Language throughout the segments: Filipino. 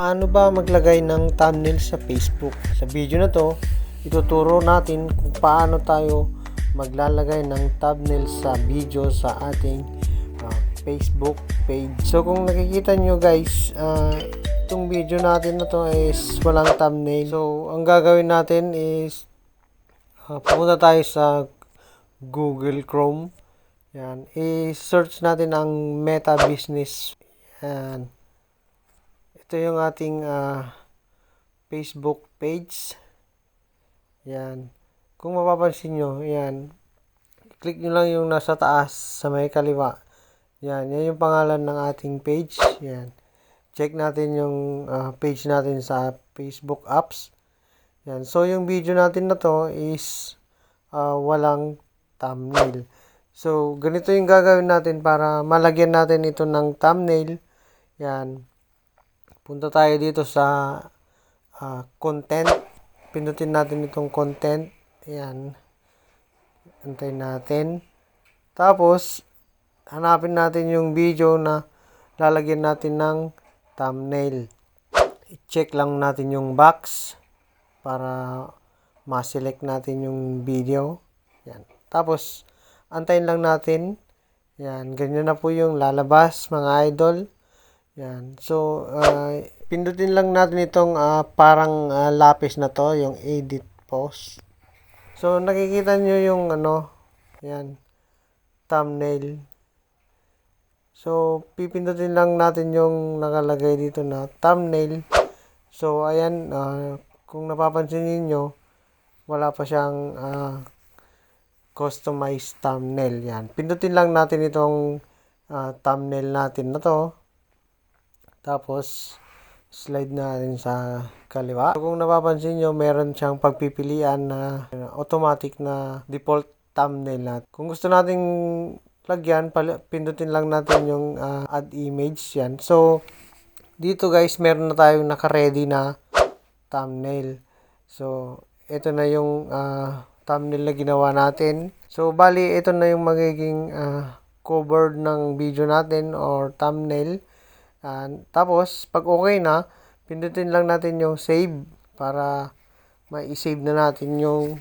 Paano ba maglagay ng thumbnail sa Facebook? Sa video na to, ituturo natin kung paano tayo maglalagay ng thumbnail sa video sa ating ah, Facebook page. So kung nakikita nyo guys, ah, itong video natin na to is walang thumbnail. So ang gagawin natin is ah, pumunta tayo sa Google Chrome. Yan, i-search natin ang Meta Business. Yan. Ito yung ating ah, Facebook page. Yan. Kung mapapansin nyo, yan. Click nyo lang yung nasa taas sa may kaliwa. Yan. Yan yung pangalan ng ating page. Yan. Check natin yung ah, page natin sa Facebook apps. Yan. So, yung video natin na to is ah, walang thumbnail. So, ganito yung gagawin natin para malagyan natin ito ng thumbnail. Yan. Punta tayo dito sa ah, content. Pindutin natin itong content. Ayan. Antayin natin. Tapos, hanapin natin yung video na lalagyan natin ng thumbnail. I-check lang natin yung box para ma-select natin yung video. Yan. Tapos, antayin lang natin. Yan. Ganyan na po yung lalabas, mga idol. Yan. So, ah, pindutin lang natin itong ah, parang ah, lapis na to, yung edit post. So, nakikita nyo yung ano, yan, thumbnail. So, pipindutin lang natin yung nakalagay dito na thumbnail. So, ayan, ah, kung napapansin niyo wala pa siyang ah, customized thumbnail. Yan. Pindutin lang natin itong ah, thumbnail natin na to. Tapos, slide natin sa kaliwa. So, kung napapansin nyo, meron siyang pagpipilian na automatic na default thumbnail natin. Kung gusto nating lagyan, pindutin lang natin yung uh, add image yan. So, dito guys, meron na tayong naka-ready na thumbnail. So, ito na yung uh, thumbnail na ginawa natin. So, bali, ito na yung magiging uh, cover ng video natin or thumbnail. And, tapos, pag okay na, pindutin lang natin yung save para ma-save na natin yung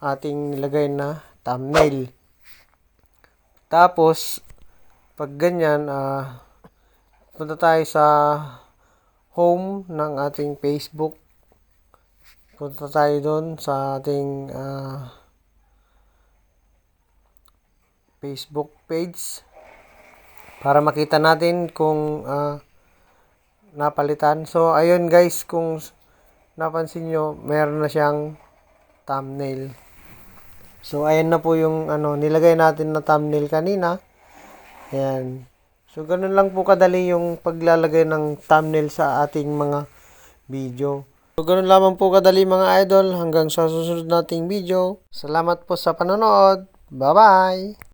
ating nilagay na thumbnail. Tapos, pag ganyan, ah, punta tayo sa home ng ating Facebook. Punta tayo doon sa ating ah, Facebook page para makita natin kung ah, napalitan. So, ayun guys, kung napansin nyo, meron na siyang thumbnail. So, ayan na po yung ano, nilagay natin na thumbnail kanina. Ayan. So, ganun lang po kadali yung paglalagay ng thumbnail sa ating mga video. So, ganun lamang po kadali mga idol hanggang sa susunod nating video. Salamat po sa panonood. Bye-bye!